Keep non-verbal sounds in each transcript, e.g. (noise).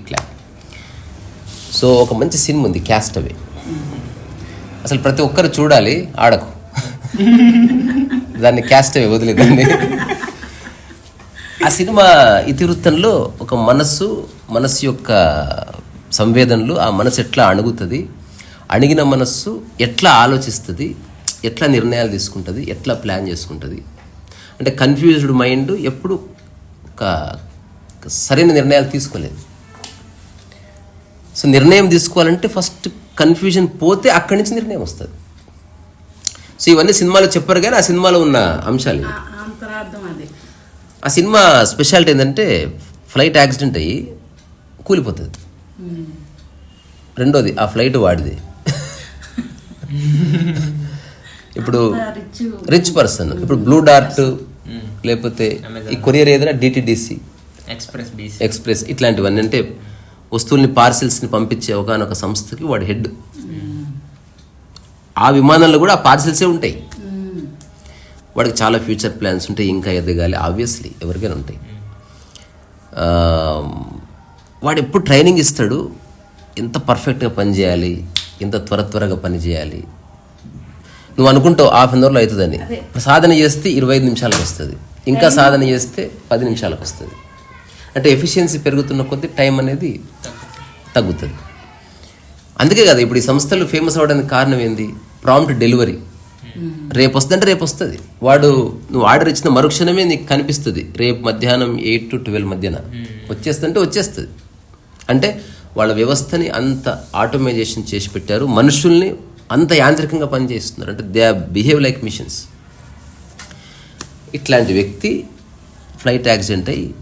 ఇట్లా. సో ఒక మంచి సినిమా ఉంది క్యాస్ట్ అవే. అసలు ప్రతి ఒక్కరు చూడాలి ఆడకు. దాన్ని క్యాస్ట్ అవే వదిలేదండి ఆ సినిమా ఇతివృత్తంలో ఒక మనస్సు మనస్సు యొక్క సంవేదనలు ఆ మనసు ఎట్లా అణుగుతుంది అణిగిన మనస్సు ఎట్లా ఆలోచిస్తుంది ఎట్లా నిర్ణయాలు తీసుకుంటుంది ఎట్లా ప్లాన్ చేసుకుంటుంది? అంటే కన్ఫ్యూజ్డ్ మైండ్ ఎప్పుడు ఒక సరైన నిర్ణయాలు తీసుకోలేదు. సో నిర్ణయం తీసుకోవాలంటే ఫస్ట్ కన్ఫ్యూజన్ పోతే అక్కడి నుంచి నిర్ణయం వస్తుంది. సో ఇవన్నీ సినిమాలో చెప్పారు కానీ ఆ సినిమాలో ఉన్న అంశాలు ఆ సినిమా స్పెషాలిటీ ఏంటంటే ఫ్లైట్ యాక్సిడెంట్ అయ్యి కూలిపోతుంది. రెండోది ఆ ఫ్లైట్ వాడిది. (laughs) ఇప్పుడు రిచ్ రిచ్ పర్సన్ ఇప్పుడు బ్లూ డార్ట్ లేకపోతే ఈ కొరియర్ ఏదైనా డిటిడిసి ఎక్స్ప్రెస్ బీసీ ఎక్స్ప్రెస్ ఇట్లాంటివన్నీ. అంటే వస్తువుల్ని పార్సిల్స్ని పంపించే ఒకనొక సంస్థకి వాడు హెడ్. ఆ విమానంలో కూడా ఆ పార్సిల్సే ఉంటాయి. వాడికి చాలా ఫ్యూచర్ ప్లాన్స్ ఉంటాయి. ఇంకా ఎదగాలి ఆబ్వియస్లీ ఎవరికైనా ఉంటాయి. ఆ, వాడు ఎప్పుడు ట్రైనింగ్ ఇస్తాడు? ఎంత పర్ఫెక్ట్గా పని చేయాలి ఎంత త్వర త్వరగా పని చేయాలి నువ్వు అనుకుంటావు హాఫ్ అన్ అవర్లో అవుతుందని. సాధన చేస్తే ఇరవై ఐదు నిమిషాలకు వస్తుంది. ఇంకా సాధన చేస్తే పది నిమిషాలకు వస్తుంది. అంటే ఎఫిషియన్సీ పెరుగుతున్న కొద్దీ టైం అనేది తగ్గుతుంది. అందుకే కదా ఇప్పుడు ఈ సంస్థలు ఫేమస్ అవ్వడానికి కారణం ఏంది? Prompt delivery. రేపు వస్తుందంటే రేపు వస్తుంది. వాడు నువ్వు ఆర్డర్ ఇచ్చిన మరుక్షణమే నీకు కనిపిస్తుంది. రేపు మధ్యాహ్నం ఎయిట్ టు ట్వెల్వ్ మధ్యన. వచ్చేస్తుంటే వచ్చేస్తుంది. అంటే వాళ్ళ వ్యవస్థని అంత ఆటోమైజేషన్ చేసి పెట్టారు. మనుషుల్ని అంత యాంత్రికంగా పనిచేస్తున్నారు. అంటే దే బిహేవ్ లైక్ మిషన్స్. ఇట్లాంటి వ్యక్తి ఫ్లైట్ యాక్సిడెంట్ అయ్యి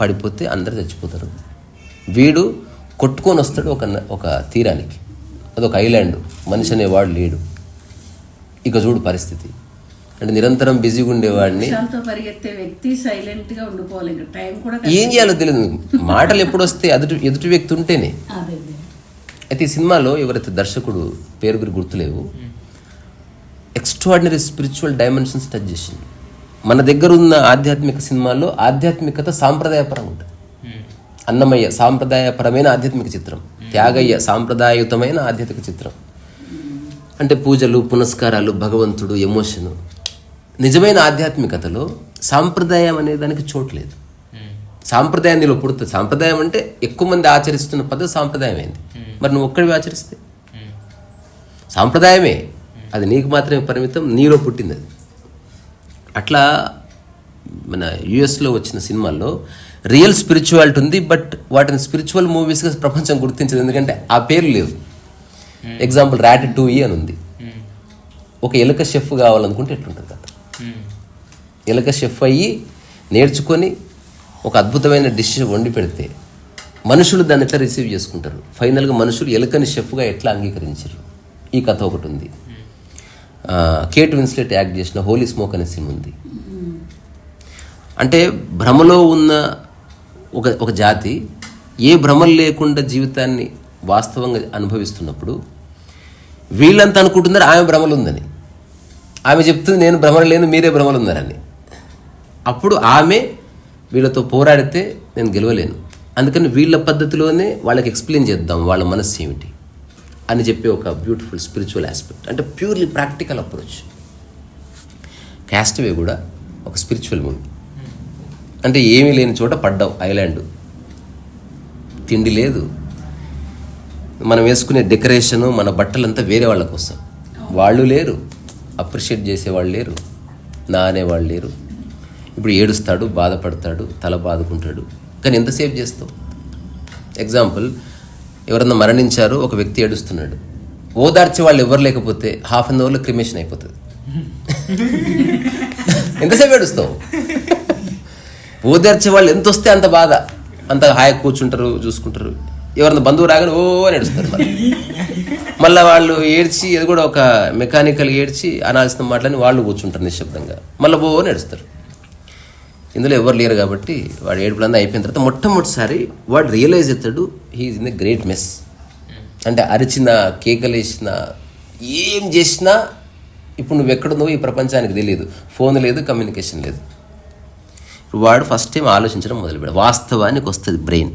పడిపోతే అందరు చచ్చిపోతారు. వీడు కొట్టుకొని వస్తాడు ఒక ఒక తీరానికి. అదొక ఐలాండ్. మనిషి అనేవాడు లేడు. ఇక చూడు పరిస్థితి. అంటే నిరంతరం బిజీగా ఉండేవాడిని. ఏం చేయాలో తెలియదు మాటలు ఎప్పుడు వస్తే ఎదుటి ఎదుటి వ్యక్తి ఉంటేనే. అయితే ఈ సినిమాలో ఎవరైతే దర్శకుడు పేరు గురి గుర్తులేవు ఎక్స్ట్రాడినరీ స్పిరిచువల్ డైమెన్షన్స్ టచ్ చేసింది. మన దగ్గర ఉన్న ఆధ్యాత్మిక సినిమాల్లో ఆధ్యాత్మికత సాంప్రదాయపరంగా ఉంటుంది. అన్నమయ్య సాంప్రదాయపరమైన ఆధ్యాత్మిక చిత్రం త్యాగయ్య సాంప్రదాయయుతమైన ఆధ్యాత్మిక చిత్రం. అంటే పూజలు పునస్కారాలు భగవంతుడు ఎమోషను నిజమైన ఆధ్యాత్మికతలో సాంప్రదాయం అనే దానికి చోటు లేదు. సాంప్రదాయం నీలో పుడుతుంది. సాంప్రదాయం అంటే ఎక్కువ మంది ఆచరిస్తున్న పద్ధతి సాంప్రదాయం అయింది మరి నువ్వు ఒక్కడివి ఆచరిస్తే? సాంప్రదాయమే. అది నీకు మాత్రమే పరిమితం నీలో పుట్టింది అది. అట్లా మన యుఎస్లో వచ్చిన సినిమాల్లో రియల్ స్పిరిచువాలిటీ ఉంది బట్ వాటిని స్పిరిచువల్ మూవీస్గా ప్రపంచం గుర్తించదు ఎందుకంటే ఆ పేరు లేవు. ఎగ్జాంపుల్ ర్యాట్ టూ ఈ అని ఉంది. ఒక ఎలుక షెఫ్ కావాలనుకుంటే ఎట్లుంటుంది కదా ఎలుక షెఫ్ అయ్యి నేర్చుకొని ఒక అద్భుతమైన డిష్ వండి పెడితే మనుషులు దాన్ని ఎట్లా రిసీవ్ చేసుకుంటారు? ఫైనల్గా మనుషులు ఎలుకని షెఫ్గా ఎట్లా అంగీకరించారు? ఈ కథ ఒకటి ఉంది. కేట్ విన్స్లెట్ యాక్ట్ చేసిన హోలీ స్మోక్ అనే సినిమా ఉంది. అంటే భ్రమలో ఉన్న ఒక ఒక జాతి ఏ భ్రమలు లేకుండా జీవితాన్ని వాస్తవంగా అనుభవిస్తున్నప్పుడు వీళ్ళంతా అనుకుంటున్నారు ఆమె భ్రమలు ఉందని ఆమె చెప్తుంది నేను భ్రమలు లేను మీరే భ్రమలు ఉన్నారని అప్పుడు ఆమె వీళ్ళతో పోరాడితే నేను గెలవలేను. అందుకని వీళ్ళ పద్ధతిలోనే వాళ్ళకి ఎక్స్ప్లెయిన్ చేద్దాం వాళ్ళ మనస్సు ఏమిటి అని చెప్పే ఒక బ్యూటిఫుల్ స్పిరిచువల్ ఆస్పెక్ట్ అంటే ప్యూర్లీ ప్రాక్టికల్ అప్రోచ్ క్యాస్ట్వే కూడా ఒక స్పిరిచువల్ మూవీ అంటే ఏమీ లేని చోట పడ్డావు ఐలాండ్ తిండి లేదు. మనం వేసుకునే డెకరేషను మన బట్టలంతా వేరే వాళ్ళ కోసం. వాళ్ళు లేరు. అప్రిషియేట్ చేసేవాళ్ళు లేరు. నా అనేవాళ్ళు లేరు. ఇప్పుడు ఏడుస్తాడు బాధపడతాడు తల బాదుకుంటాడు. కానీ ఎంతసేపు చేస్తావు? ఎగ్జాంపుల్ ఎవరన్నా మరణించారు ఒక వ్యక్తి ఏడుస్తున్నాడు. ఓదార్చే వాళ్ళు ఎవరు లేకపోతే హాఫ్ అన్ అవర్లో క్రిమేషన్ అయిపోతుంది. (laughs) ఎంతసేపు ఏడుస్తావు? ఓదార్చే వాళ్ళు ఎంత వస్తే అంత బాధ. అంత హాయిగా కూర్చుంటారు చూసుకుంటారు. ఎవరన్నా బంధువు రాగానే ఓ అని ఏడుస్తారు మళ్ళీ. మళ్ళీ వాళ్ళు ఏడ్చి అది కూడా ఒక మెకానికల్ ఏడ్చి అనాల్సిన మాటలని వాళ్ళు కూర్చుంటారు నిశ్శబ్దంగా. మళ్ళీ ఓ అని ఏడుస్తారు. ఇందులో ఎవరు లేరు కాబట్టి వాడు ఏడుపులంతా అయిపోయిన తర్వాత మొట్టమొదటిసారి వాడు రియలైజ్ అవుతాడు he's in the great mess అంటే అరిచిన కేకలేసిన ఏం చేసినా ఇప్పుడు నువ్వు ఎక్కడున్నావో ఈ ప్రపంచానికి తెలియదు. ఫోన్ లేదు కమ్యూనికేషన్ లేదు. వాడు ఫస్ట్ టైం ఆలోచించడం మొదలుపెట్టాడు. వాస్తవానికి వస్తుంది బ్రెయిన్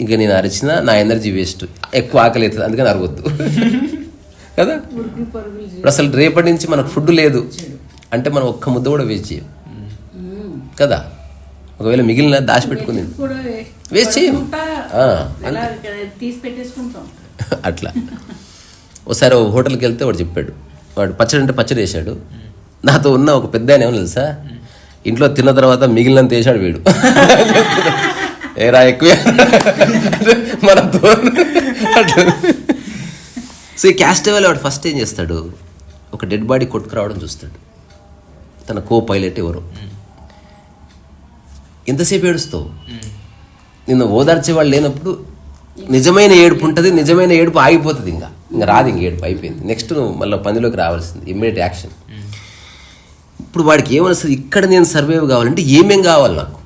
ఇంకా నేను అరిచినా నా ఎనర్జీ వేస్ట్ ఎక్కువ ఆకలి అవుతుంది అందుకని అరవద్దు (laughs) కదా? ఇప్పుడు అసలు రేపటి నుంచి మనకు ఫుడ్ లేదు. అంటే మనం ఒక్క ముద్ద కూడా వేస్ట్ చేయం. కదా. ఒకవేళ మిగిలిన దాచిపెట్టుకుంది. వేస్ట్ చేయం. పడుకుంటా ఆ, ఇలా ఇక్కడ తీసి పెట్టేసుకుంటాం. (laughs) అట్లా. ఒకసారి ఒక హోటల్కి వెళ్తే వాడు చెప్పాడు. వాడు పచ్చడి అంటే పచ్చడి వేసాడు నాతో ఉన్న ఒక పెద్ద ఆయన ఏమో తెలుసా? ఇంట్లో తిన్న తర్వాత మిగిలినంత వేసాడు వీడు. (laughs) ఏరా ఎక్కువ. మనతో అట్లా. సో ఈ క్యాస్ట్ వాడు ఫస్ట్ ఏం చేస్తాడు? ఒక డెడ్ బాడీ కొట్టుకురావడం చూస్తాడు. తన కో పైలట్ ఎవరు ఎంతసేపు ఏడుస్తావు? నిన్ను ఓదార్చే వాళ్ళు లేనప్పుడు నిజమైన ఏడుపు ఉంటుంది నిజమైన ఏడుపు ఆగిపోతుంది ఇంకా. ఇంకా రాదు ఇంక ఏడుపు అయిపోయింది. నెక్స్ట్ నువ్వు మళ్ళీ పనిలోకి రావాల్సింది ఇమ్మీడియట్ యాక్షన్ ఇప్పుడు వాడికి ఏమనిస్తుంది ఇక్కడ నేను సర్వైవ్ కావాలంటే ఏమేం కావాలి నాకు?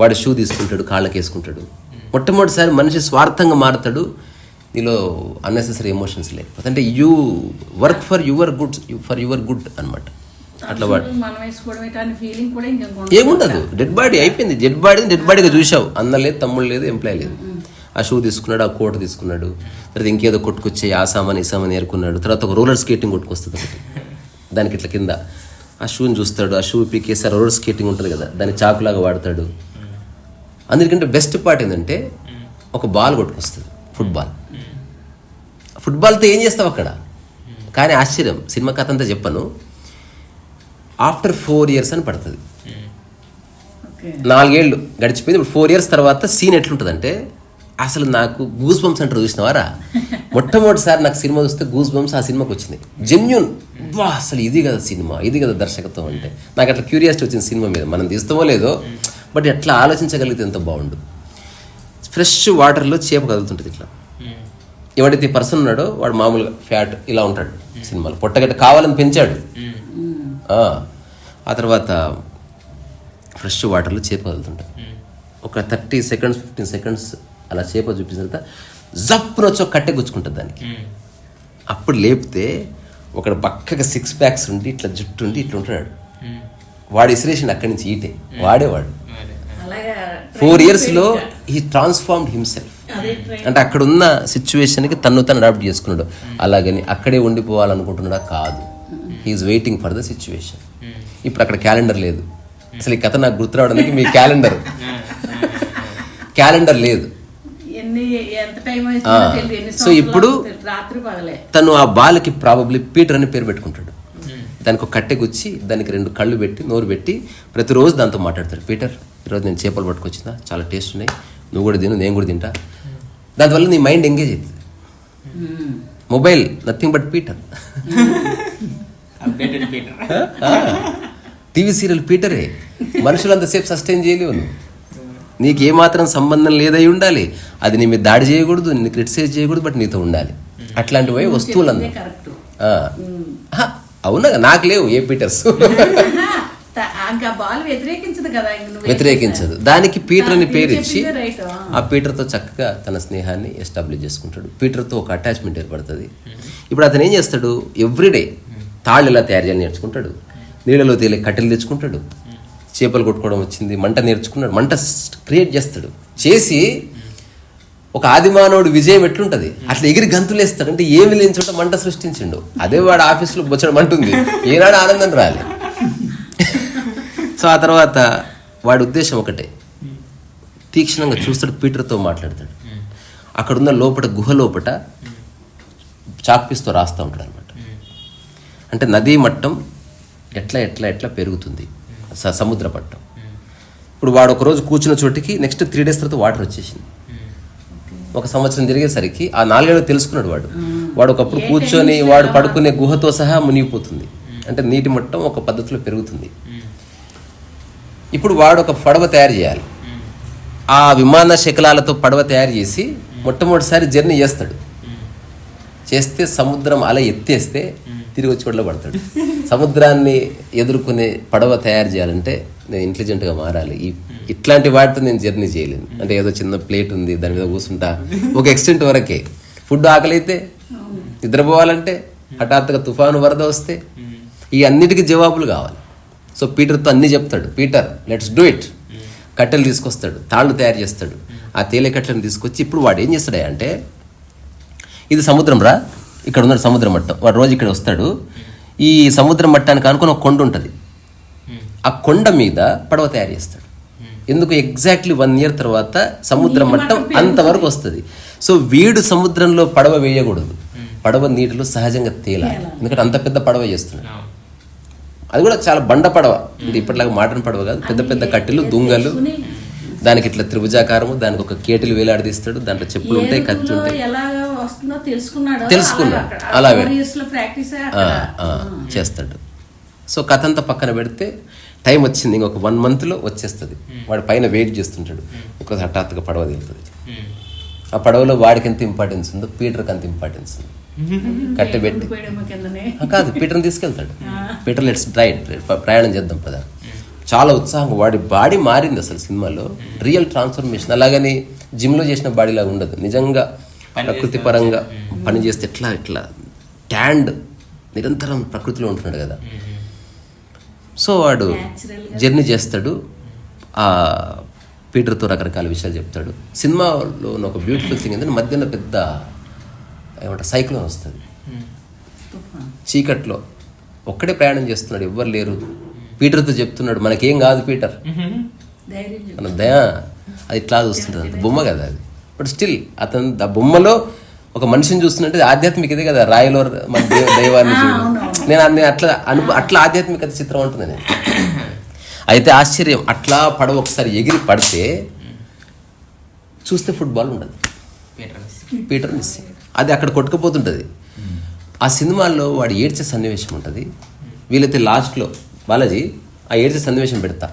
వాడు షూ తీసుకుంటాడు కాళ్ళకి వేసుకుంటాడు మొట్టమొదటిసారి మనిషి స్వార్థంగా మారుతాడు నీలో అన్నెసెసరీ ఎమోషన్స్ లేకపోతే. అంటే you work for your good for your good అన్నమాట. అట్లా ఏముండదు. డెడ్ బాడీ అయిపోయింది. డెడ్ బాడీని డెడ్ బాడీగా చూసావు అన్న లేదు తమ్ముడు లేదు ఎంప్లాయ్ లేదు. ఆ షూ తీసుకున్నాడు ఆ కోట్ తీసుకున్నాడు. తర్వాత ఇంకేదో కొట్టుకొచ్చి ఆ సామాన్ ఈ సామాన్ ఏరుకున్నాడు. తర్వాత ఒక రోలర్ స్కేటింగ్ కొట్టుకొస్తుంది దానికి ఇట్లా కింద. ఆ షూని చూస్తాడు. ఆ షూ పీకేసి ఆ రోలర్ స్కేటింగ్ ఉంటుంది కదా దాన్ని చాకులాగా వాడతాడు. అందరికంటే బెస్ట్ పార్ట్ ఏంటంటే ఒక బాల్ కొట్టుకొస్తుంది. ఫుట్బాల్ ఫుట్బాల్తో ఏం చేస్తావు అక్కడ? కానీ ఆశ్చర్యం. సినిమా కథ అంతా చెప్పను. ఆఫ్టర్ ఫోర్ ఇయర్స్ అని పడుతుంది. నాలుగేళ్ళు గడిచిపోయింది. ఇప్పుడు ఫోర్ ఇయర్స్ తర్వాత సీన్ ఎట్లుంటుందంటే అసలు నాకు గూస్ బంప్స్ అంటారు చూసినవారా? మొట్టమొదటిసారి నాకు సినిమా చూస్తే గూస్ బంప్స్ ఆ సినిమాకి వచ్చింది. జెన్యున్. వా అసలు ఇది కదా సినిమా ఇది కదా దర్శకత్వం అంటే. నాకు అట్లా క్యూరియాసిటీ వచ్చింది సినిమా మీద. మనం తీస్తామో లేదో బట్ ఎట్లా ఆలోచించగలిగితే ఎంత బాగుండు. ఫ్రెష్ వాటర్లో చేప కదులుతుంటుంది ఇట్లా. ఎవడైతే పర్సన్ ఉన్నాడో వాడు మామూలుగా ఫ్యాట్ ఇలా ఉంటాడు సినిమాలో. పొట్టగట్ట కావాలని పెంచాడు. ఆ, ఆ తర్వాత ఫ్రెష్ వాటర్లో చేప కదులుతుంటాడు ఒక థర్టీ సెకండ్స్ ఫిఫ్టీన్ సెకండ్స్ అలా చేప చూపించిన తర్వాత జప్పున వచ్చి ఒక కట్టె గుచ్చుకుంటుంది దానికి. అప్పుడు లేపితే ఒక పక్కగా సిక్స్ ప్యాక్స్ ఉండి ఇట్లా జుట్టు ఉండి ఇట్లా ఉంటాడు వాడు ఇసిరేషన్ అక్కడి నుంచి ఈటే. వాడేవాడు. అలాగా ఫోర్ ఇయర్స్లో ఈ ట్రాన్స్ఫార్మ్డ్ హిమ్సెల్ఫ్ అంటే అక్కడ ఉన్న సిచ్యువేషన్కి తను తను అడాప్ట్ చేసుకున్నాడు. అలాగని అక్కడే ఉండిపోవాలనుకుంటున్నాడా? కాదు. He's waiting for the situation. ఇప్పుడు అక్కడ క్యాలెండర్ లేదు. అసలు ఈ కథ నాకు గుర్తు రావడానికి మీ క్యాలెండర్. (laughs) క్యాలెండర్ లేదు. సో ఇప్పుడు- తను ఆ బాల్కి ప్రాబబ్లీ పీటర్ అని పేరు పెట్టుకుంటాడు. దానికి ఒక కట్టె గుచ్చి దానికి రెండు కళ్ళు పెట్టి నోరు పెట్టి ప్రతిరోజు దాంతో మాట్లాడతాడు పీటర్ ఈరోజు నేను చేపలు పట్టుకొచ్చిన చాలా టేస్ట్ ఉన్నాయి. నువ్వు కూడా తిను నేను కూడా తింటా. దానివల్ల నీ మైండ్ ఎంగేజ్ అవుతుంది. Mobile nothing but Peter TV serial పీటరే మనుషులు అంతసేపు సస్టైన్ చేయలేవు నువ్వు. నీకు ఏమాత్రం సంబంధం లేదై ఉండాలి. అది నీ మీద దాడి చేయకూడదు నిన్ను క్రిటిసైజ్ చేయకూడదు బట్ నీతో ఉండాలి. అట్లాంటివి ఆ. ఆహా, అవునా? నాకు లేవు ఏ పీటర్స్ (laughs) వ్యతిరేకించదు దానికి పీటర్ అని పేరు ఇచ్చి ఆ. పీటర్తో చక్కగా తన స్నేహాన్ని ఎస్టాబ్లిష్ చేసుకుంటాడు. పీటర్తో ఒక అటాచ్మెంట్ ఏర్పడుతుంది. ఇప్పుడు అతను ఏం చేస్తాడు? ఎవ్రీడే తాళ్ళు ఎలా తయారు చేయాలని నేర్చుకుంటాడు. నీళ్ళలో తేలి కట్టెలు తెచ్చుకుంటాడు. చేపలు కొట్టుకోవడం వచ్చింది మంట నేర్చుకున్నాడు. మంట క్రియేట్ చేస్తాడు. చేసి ఒక ఆదిమానవుడు విజయం ఎట్లుంటుంది? అట్లా ఎగిరి గంతులేస్తాడు అంటే ఏమి లేని చోట మంట సృష్టించిండు. అదే వాడు ఆఫీస్లో బొచ్చడం మంట ఉంది. ఏనాడు ఆనందం రాలి. సో ఆ తర్వాత వాడి ఉద్దేశం ఒకటే. తీక్షణంగా చూస్తాడు పీటర్తో మాట్లాడతాడు. అక్కడున్న లోపట గుహ లోపట చాక్పీస్తో రాస్తూ ఉంటాడు అంటే నదీ మట్టం ఎట్లా ఎట్లా ఎట్లా పెరుగుతుంది? స- సముద్ర మట్టం. ఇప్పుడు వాడు ఒక రోజు కూర్చున్న చోటికి నెక్స్ట్ త్రీ డేస్ తర్వాత వాటర్ వచ్చేసింది. ఒక సంవత్సరం జరిగేసరికి ఆ నాలుగేళ్ళు తెలుసుకున్నాడు వాడు. వాడు ఒకప్పుడు కూర్చొని వాడు పడుకునే గుహతో సహా మునిగిపోతుంది. అంటే నీటి మట్టం ఒక పద్ధతిలో పెరుగుతుంది. ఇప్పుడు వాడు ఒక పడవ తయారు చేయాలి. ఆ విమాన శకలాలతో పడవ తయారు చేసి మొట్టమొదటిసారి జర్నీ చేస్తాడు. చేస్తే సముద్రం అల ఎత్తేస్తే తిరిగి వచ్చి ఒడ్లో పడతాడు. సముద్రాన్ని ఎదుర్కొనే పడవ తయారు చేయాలంటే నేను ఇంటెలిజెంట్గా మారాలి. ఈ ఇట్లాంటి వాటితో నేను జర్నీ చేయలేను. అంటే ఏదో చిన్న ప్లేట్ ఉంది దాని మీద కూర్చుంటా ఒక ఎక్స్టెంట్ వరకే. ఫుడ్ ఆకలి అయితే నిద్రపోవాలంటే హఠాత్తుగా తుఫాను వరద వస్తే ఈ అన్నిటికీ జవాబులు కావాలి. సో పీటర్తో అన్నీ చెప్తాడు. పీటర్ లెట్స్ డూ ఇట్ కట్టెలు తీసుకొస్తాడు. తాళ్ళు తయారు చేస్తాడు. ఆ తేలికట్లను తీసుకొచ్చి ఇప్పుడు వాడు ఏం చేస్తాడు అంటే ఇది సముద్రం రా. ఇక్కడ ఉన్నాడు సముద్ర మట్టం. వాడు రోజు ఇక్కడ వస్తాడు. ఈ సముద్ర మట్టానికి అనుకుని ఒక కొండ ఉంటుంది. ఆ కొండ మీద పడవ తయారు చేస్తాడు. ఎందుకు? ఎగ్జాక్ట్లీ వన్ ఇయర్ తర్వాత సముద్ర మట్టం అంతవరకు వస్తుంది. సో వీడు సముద్రంలో పడవ వేయకూడదు. పడవ నీటిలో సహజంగా తేలాలి. ఎందుకంటే అంత పెద్ద పడవ చేస్తున్నాడు. అది కూడా చాలా బండ పడవ. అంటే ఇప్పటిలాగా మోడర్న్ పడవ కాదు. పెద్ద పెద్ద కట్టెలు దుంగలు. దానికి ఇట్లా త్రిభుజాకారము దానికి ఒక కేటిలు వేలాడదీస్తాడు. దాంట్లో చెప్పులు ఉంటాయి కత్తి ఉంటాయి. వస్తుందో తెలుసుకున్నాడు తెలుసుకున్నాడు. ప్రాక్టీస్ చేస్తాడు. సో కథ అంతా పక్కన పెడితే టైం వచ్చింది. ఇంకొక వన్ మంత్లో వచ్చేస్తుంది. వాడు పైన వెయిట్ చేస్తుంటాడు. ఇంకొక హఠాత్తుగా పడవ వెళ్తుంది ఆ పడవలో వాడికి ఎంత ఇంపార్టెన్స్ ఉందో పీటర్కి అంత ఇంపార్టెన్స్ ఉంది. కట్టె పెట్టి. పోయడమ కిందనే ఆ, కాదు పీటర్ని తీసుకెళ్తాడు. పీటర్ లెట్స్ రైడ్ ప్రయాణం చేద్దాం పద. చాలా ఉత్సాహంగా వాడి బాడీ మారింది అసలు సినిమాలో. రియల్ ట్రాన్స్ఫర్మేషన్ అలాగని జిమ్లో చేసిన బాడీ లాగా ఉండదు. నిజంగా ప్రకృతి పరంగా పని చేస్తే ఎట్లా ఇట్లా ట్యాండ్ నిరంతరం ప్రకృతిలో ఉంటున్నాడు కదా. సో వాడు జర్నీ చేస్తాడు. ఆ పీటర్తో రకరకాల విషయాలు చెప్తాడు. సినిమాలో ఉన్న ఒక బ్యూటిఫుల్ థింగ్ ఏంటంటే మధ్యలో పెద్ద ఏమంటారు సైక్లోన్ వస్తుంది. తుఫాన్. చీకట్లో ఒక్కడే ప్రయాణం చేస్తున్నాడు ఎవ్వరు లేరు. పీటర్తో చెప్తున్నాడు మనకేం కాదు పీటర్. మన దయా అది ఇట్లా చూస్తుంటుంది అంత బొమ్మ కదా అది. బట్ స్టిల్ అతను ఆ బొమ్మలో ఒక మనిషిని చూస్తున్నట్టు ఆధ్యాత్మిక ఇదే కదా రాయలో మన దేవ- (laughs) దైవాన్ని చూడు. నేను అన్ని అట్లా అను అట్లా ఆధ్యాత్మికత చిత్రం ఉంటుంది నేను అయితే ఆశ్చర్యం అట్లా పడవ ఒకసారి ఎగిరి పడితే చూస్తే ఫుట్బాల్ ఉండదు. పీటర్ మిస్ అది అక్కడ కొట్టుకుపోతుంటుంది. ఆ సినిమాల్లో వాడు ఏడ్చే సన్నివేశం ఉంటుంది. వీలైతే లాస్ట్లో బాలాజీ ఆ ఏడ్చే సన్నివేశం పెడతా.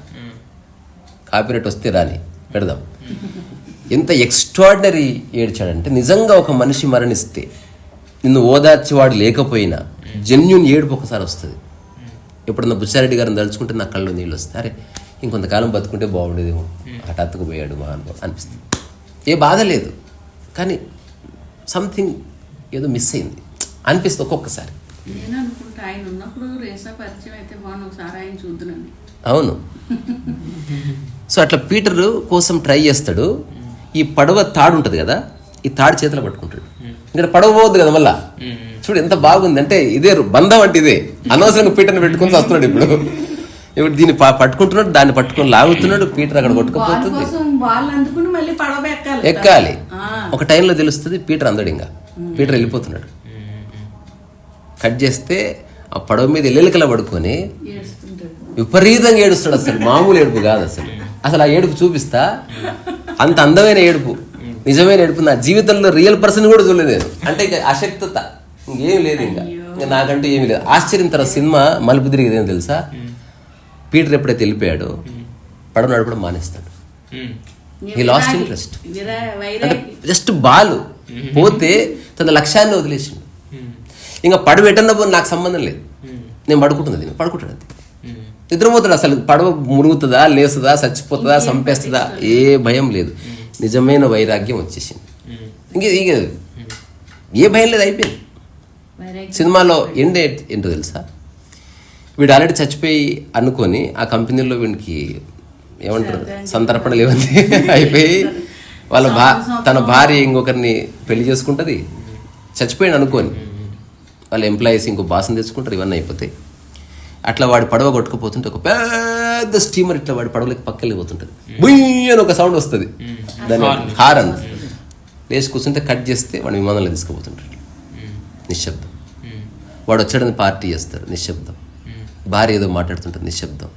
కాపీరైట్ వస్తే రాని పెడదాం. ఎంత ఎక్స్ట్రాడినరీ ఏడ్చాడంటే నిజంగా ఒక మనిషి మరణిస్తే నిన్ను ఓదార్చేవాడు లేకపోయినా జెన్యున్ ఏడుపు ఒకసారి వస్తుంది. ఎప్పుడన్నా బుచ్చారెడ్డి గారిని తలుచుకుంటే నా కళ్ళు నీళ్ళు వస్తాయి. అరే ఇంకొంతకాలం బతుకుంటే బాగుండేదేమో. హఠాత్తుకు పోయాడు మా అనుభవం అనిపిస్తుంది. ఏ బాధ లేదు. కానీ సంథింగ్ ఏదో మిస్ అయింది. అనిపిస్తుంది ఒక్కొక్కసారి. అవును. సో అట్లా పీటర్ కోసం ట్రై చేస్తాడు. ఈ పడవ తాడు ఉంటుంది కదా ఈ తాడు చేతిలో పట్టుకుంటాడు. ఇక్కడ పడవ పోవద్దు కదా మళ్ళా? చూడు ఎంత బాగుంది. అంటే ఇదే బంధం అంటే ఇదే. అనవసరంగా పీటర్ని పెట్టుకొని వస్తున్నాడు ఇప్పుడు. ఇప్పుడు దీన్ని పట్టుకుంటున్నాడు దాన్ని పట్టుకొని లాగుతున్నాడు పీటర్ అక్కడ కొట్టుకుపోతుంది. ఎక్కాలి. ఒక టైంలో తెలుస్తుంది పీటర్ అందడు ఇంకా. పీటర్ వెళ్ళిపోతున్నాడు. కట్ చేస్తే ఆ పడవ మీద ఎల్లెలికల పడుకొని విపరీతంగా ఏడుస్తాడు అసలు. మామూలు ఏడుపు కాదు అసలు. అసలు ఆ ఏడుపు చూపిస్తా? అంత అందమైన ఏడుపు. నిజమైన ఏడుపు నా జీవితంలో రియల్ పర్సన్ కూడా చూడలేదు అంటే ఇక అశక్తత. ఇంకేం లేదు ఇంకా. ఇంకా నాకంటూ ఏమీ లేదు. ఆశ్చర్యం తర్వాత సినిమా మలుపు తిరిగేది ఏం తెలుసా? పీటర్ ఎప్పుడైతే వెళ్ళిపోయాడో పడవ నడపడం మానేస్తాడు. హీ లాస్ట్ ఇంట్రెస్ట్ అంటే జస్ట్ బాలు. పోతే తన లక్ష్యాన్ని వదిలేసిండు. ఇంకా పడవ ఎటన్నా పోనీ నాకు సంబంధం లేదు. నేను పడుకుంటున్నా దీన్ని. పడుకుంటాడు అంతే. నిద్రపోతాడు అసలు. పడవ మునుగుతుందా లేస్తుందా చచ్చిపోతుందా చంపేస్తుందా? ఏ భయం లేదు. నిజమైన వైరాగ్యం వచ్చేసింది. ఇంకే ఇక ఏ భయం లేదు అయిపోయింది. సినిమాలో ఎండ్ ఏంటో తెలుసా? వీడు ఆల్రెడీ చచ్చిపోయి అనుకొని ఆ కంపెనీలో వీడికి ఏమంటారు? సంతర్పణలు ఏమంది (laughs) అయిపోయి వాళ్ళ భా తన భార్య ఇంకొకరిని పెళ్ళి చేసుకుంటుంది. చచ్చిపోయాడు అనుకోని. వాళ్ళ ఎంప్లాయీస్ ఇంకో బాసం తెచ్చుకుంటారు ఇవన్నీ అయిపోతాయి. అట్లా వాడి పడవ కొట్టుకుపోతుంటే ఒక పెద్ద స్టీమర్ ఇట్లా వాడి పడవలకి పక్క వెళ్ళిపోతుంటుంది బుయ్యి అని ఒక సౌండ్ వస్తుంది. దాని హారన్. లేచి కూర్చుంటే కట్ చేస్తే వాడు విమానంలో తీసుకుపోతుంటాడు. నిశ్శబ్దం. వాడు వచ్చాడని పార్టీ చేస్తారు నిశ్శబ్దం. భార్య ఏదో మాట్లాడుతుంటుంది. నిశ్శబ్దం.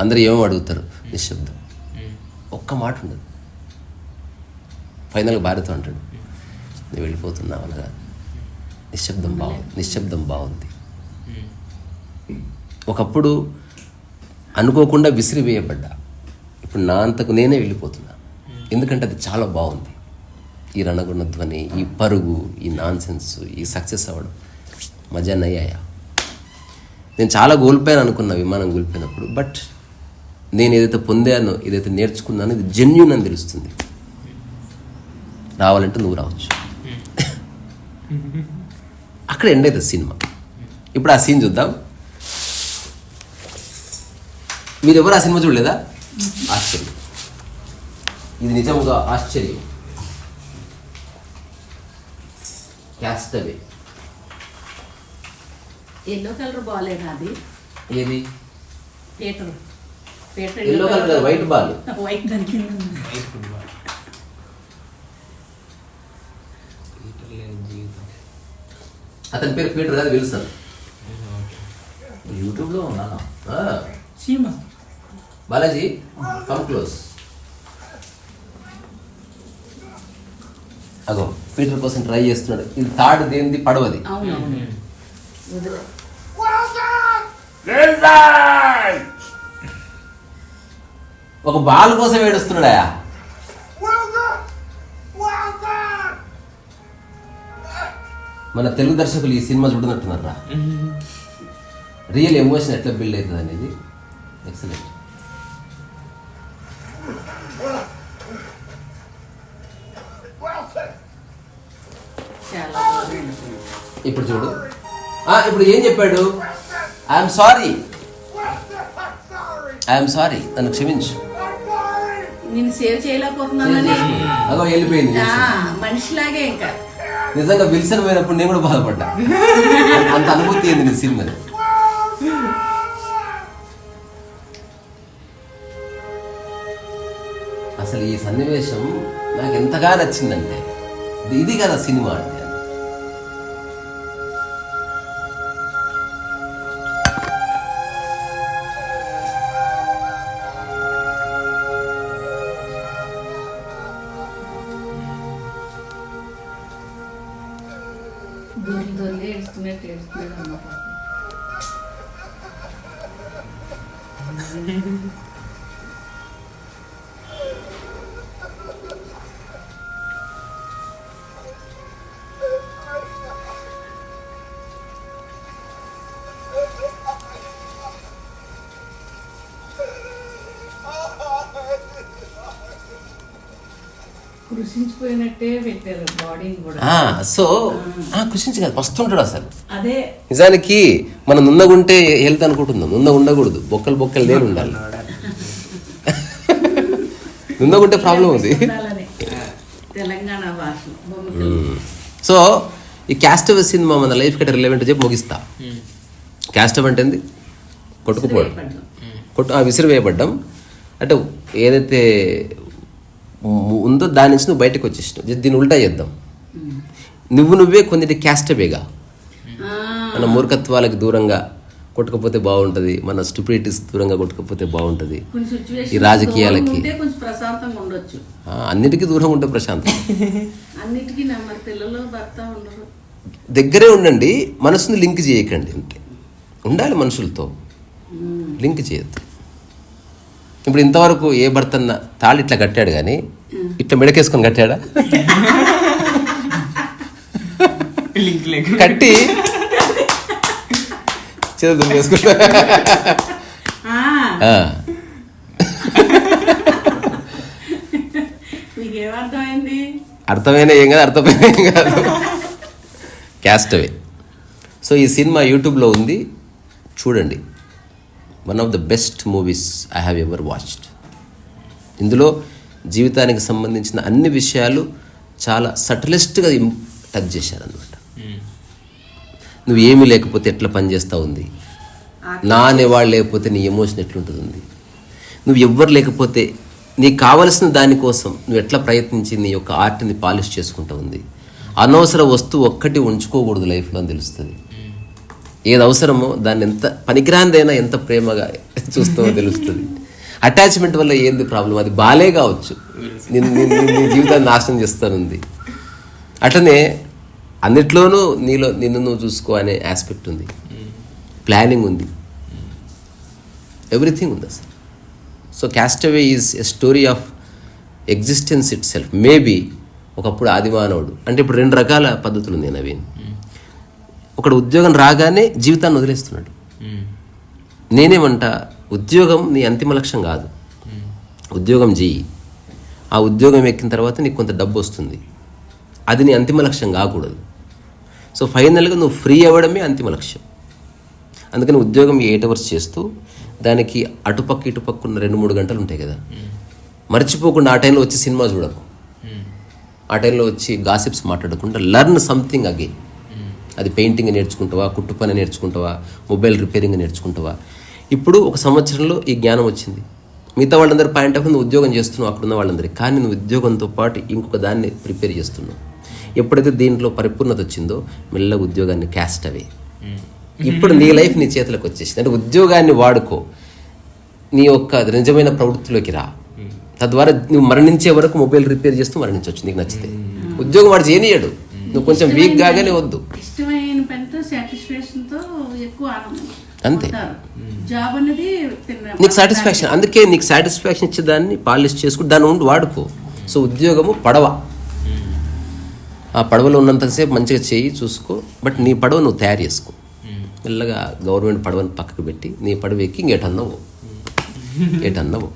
అందరూ ఏమో అడుగుతారు? నిశ్శబ్దం. ఒక్క మాట ఉండదు. ఫైనల్గా భార్యతో అంటాడు. నేను వెళ్ళిపోతున్నా అనగా నిశ్శబ్దం బాగుంది. నిశ్శబ్దం బాగుంది. ఒకప్పుడు అనుకోకుండా విసిరివేయబడ్డా. ఇప్పుడు నా అంతకు నేనే వెళ్ళిపోతున్నా. ఎందుకంటే అది చాలా బాగుంది. ఈ రణగుణ ధ్వని ఈ పరుగు ఈ నాన్సెన్స్ ఈ సక్సెస్ అవ్వడం మజా నయ్యాయా? నేను చాలా కోల్పోయాను అనుకున్నా విమానం కోల్పోయినప్పుడు బట్ నేను ఏదైతే పొందానో ఏదైతే నేర్చుకున్నానో ఇది జెన్యున్ అని తెలుస్తుంది. రావాలంటే నువ్వు రావచ్చు. అక్కడ ఎండ్ అవుతుంది సినిమా. ఇప్పుడు ఆ సీన్ చూద్దాం. మీరు ఎవరు ఆ సినిమా చూడలేదా? ఆశ్చర్యం. ఇది నిజంగా ఆశ్చర్యం. క్యాస్టవే ఎల్లో కలర్ బాగాలేదా అది? ఏది? Peter Peter yellow colour white ball white దాని కింద ఉంది. అతని పేరు పీటర్ కాదు విల్సన్ యూట్యూబ్లో ఉన్నాను చీమ Balaji come close ago Peter కోసం ట్రై చేస్తున్నాడు. ఇది థర్డ్ దేనిది? పడవది. ఒక బాల్ కోసం ఏడుస్తున్నాడా? మన తెలుగు దర్శకులు ఈ సినిమా చూడనట్టున్నారా రియల్ ఎమోషన్ ఎట్లా బిల్డ్ అవుతుంది అనేది? ఎక్సలెంట్ ఇప్పుడు చూడు. ఆ, ఇప్పుడు ఏం చెప్పాడు? ఐఎమ్ సారీ ఐఎమ్ సారీ నన్ను క్షమించు. నేను సేవ్ చేయలేకపోతున్నానని. అగో వెళ్ళిపోయింది. మనిషిలాగే ఇంకా. నిజంగా విల్సన్ పోయినప్పుడు నేను కూడా బాధపడ్డా. (laughs) అంత అనుభూతి ఏంది నీ సినిమా? అసలు ఈ సన్నివేశం నాకు ఎంతగా నచ్చిందంటే ఇది కదా సినిమా అంటే. సో ఆ, కృషించి కాదు మస్తు ఉంటాడు అసలు. అదే. నిజానికి మనం నున్నగుంటే హెల్త్ అనుకుంటున్నాం నున్న ఉండకూడదు. బొక్కలు బొక్కలు లేని ఉండాలి. (laughs) నున్నగుంటే ప్రాబ్లం ఉంది. (laughs) సో ఈ క్యాస్టవ్ సినిమా మన లైఫ్ కట్ట రిలవెంట్ చెప్పి ముగిస్తా. క్యాస్టవ్ అంటే ఏంది? కొట్టుకుపోవడం. విసిరివేయబడ్డం. కొట్టు ఆ విసిరి వేయబడ్డం అంటే ఏదైతే ఉందో దాని నుంచి నువ్వు బయటకు వచ్చేసినావు. దీన్ని ఉల్టా చేద్దాం. నువ్వు నువ్వే కొన్నిటి క్యాస్టవేగా ఆ, మన మూర్ఖత్వాలకు దూరంగా కొట్టుకపోతే బాగుంటుంది మన స్టూపిడిటీస్ దూరంగా కొట్టుకపోతే బాగుంటుంది. ఈ రాజకీయాలకి. అన్నిటికీ దూరంగా ఉంటే ప్రశాంతం. (laughs) దగ్గరే ఉండండి మనసుని లింక్ చేయకండి అంతే. ఉండాలి మనుషులతో. లింక్ చేయొద్దు. ఇప్పుడు ఇంతవరకు ఏ భర్తన్న తాళి ఇట్లా కట్టాడు కానీ ఇట్లా మెడకేసుకొని కట్టాడా? కట్టి చేతులు వేసుకుంటా అర్థమైన ఏం కాదు అర్థమైన ఏం కాదు. క్యాస్టవే సో ఈ సినిమా యూట్యూబ్లో ఉంది చూడండి. One of the best movies I have ever watched ఇందులో జీవితానికి సంబంధించిన అన్ని విషయాలు చాలా సటలిస్ట్గా టచ్ చేశారనమాట నువ్వు ఏమీ లేకపోతే ఎట్లా పనిచేస్తూ ఉంది? నా అనేవాళ్ళు లేకపోతే నీ ఎమోషన్ ఎట్లుంటుంది నువ్వు ఎవ్వరు లేకపోతే నీకు కావలసిన దానికోసం నువ్వు ఎట్లా ప్రయత్నించి నీ యొక్క ఆర్ట్ని పాలిష్ చేసుకుంటూ ఉంది? అనవసర వస్తువు ఒక్కటి ఉంచుకోకూడదు లైఫ్లో అని తెలుస్తుంది. ఏది అవసరమో దాన్ని ఎంత పనికిరాందైనా ఎంత ప్రేమగా చూస్తామో తెలుస్తుంది. అటాచ్మెంట్ వల్ల ఏంది ప్రాబ్లం అది బాలే కావచ్చు. నిన్ను నీ జీవితాన్ని నాశనం చేస్తానుంది. అట్లనే అన్నిట్లోనూ నీలో నిన్ను నువ్వు చూసుకో అనే ఆస్పెక్ట్ ఉంది. ప్లానింగ్ ఉంది. ఎవ్రీథింగ్ ఉంది అసలు. So Castaway is a story of existence itself maybe ఒకప్పుడు ఆదిమానవుడు. అంటే ఇప్పుడు రెండు రకాల పద్ధతులు ఉన్నాయి నవీన్. ఒకడు ఉద్యోగం రాగానే జీవితాన్ని వదిలేస్తున్నాడు. నేనేమంట ఉద్యోగం నీ అంతిమ లక్ష్యం కాదు. ఉద్యోగం చెయ్యి. ఆ ఉద్యోగం ఎక్కిన తర్వాత నీకు కొంత డబ్బు వస్తుంది. అది నీ అంతిమ లక్ష్యం కాకూడదు. సో ఫైనల్గా నువ్వు ఫ్రీ అవ్వడమే అంతిమ లక్ష్యం. అందుకని ఉద్యోగం ఎయిట్ అవర్స్ చేస్తూ దానికి అటుపక్క ఇటుపక్క ఉన్న రెండు మూడు గంటలు ఉంటాయి కదా. మర్చిపోకుండా ఆ టైంలో వచ్చి సినిమా చూడకు. ఆ టైంలో వచ్చి గాసిప్స్ మాట్లాడకుండా లర్న్ సంథింగ్ అగైన్. అది పెయింటింగ్ నేర్చుకుంటావా కుట్టు పని నేర్చుకుంటావా మొబైల్ రిపేరింగ్ నేర్చుకుంటావా? ఇప్పుడు ఒక సంవత్సరంలో ఈ జ్ఞానం వచ్చింది. మిగతా వాళ్ళందరూ పాయింట్ ఆఫ్ నువ్వు ఉద్యోగం చేస్తున్నావు అక్కడున్న వాళ్ళందరికీ. కానీ నువ్వు ఉద్యోగంతో పాటు ఇంకొక దాన్ని ప్రిపేర్ చేస్తున్నావు. ఎప్పుడైతే దీంట్లో పరిపూర్ణత వచ్చిందో మెల్లగా ఉద్యోగాన్ని క్యాస్ట్ అవే ఇప్పుడు నీ లైఫ్ నీ చేతులకు వచ్చేసింది. అంటే ఉద్యోగాన్ని వాడుకో. నీ యొక్క నిజమైన ప్రవృత్తిలోకి రా. తద్వారా నువ్వు మరణించే వరకు మొబైల్ రిపేర్ చేస్తూ మరణించవచ్చు. నీకు నచ్చితే. ఉద్యోగం వాడు చేయనీయడు నువ్వు కొంచెం వీక్ గానే వద్దు. ఇష్టమైన పనితో సాటిస్ఫాక్షన్తో ఎక్కువ ఆనందం అంతే. జాబ్ అనేది నీకు సాటిస్ఫాక్షన్ అందుకే నీకు సాటిస్ఫాక్షన్ ఇచ్చే దాన్ని పాలిష్ చేసుకుని దాన్ని ఉండి వాడుకో. సో ఉద్యోగము పడవ. ఆ పడవలో ఉన్నంతసేపు మంచిగా చేయి చూసుకో. బట్ నీ పడవ నువ్వు తయారు చేసుకో. మెల్లగా గవర్నమెంట్ పడవని పక్కకు పెట్టి నీ పడవ ఎక్కి ఇంకేటన్నావు (laughs) ఏటన్నావు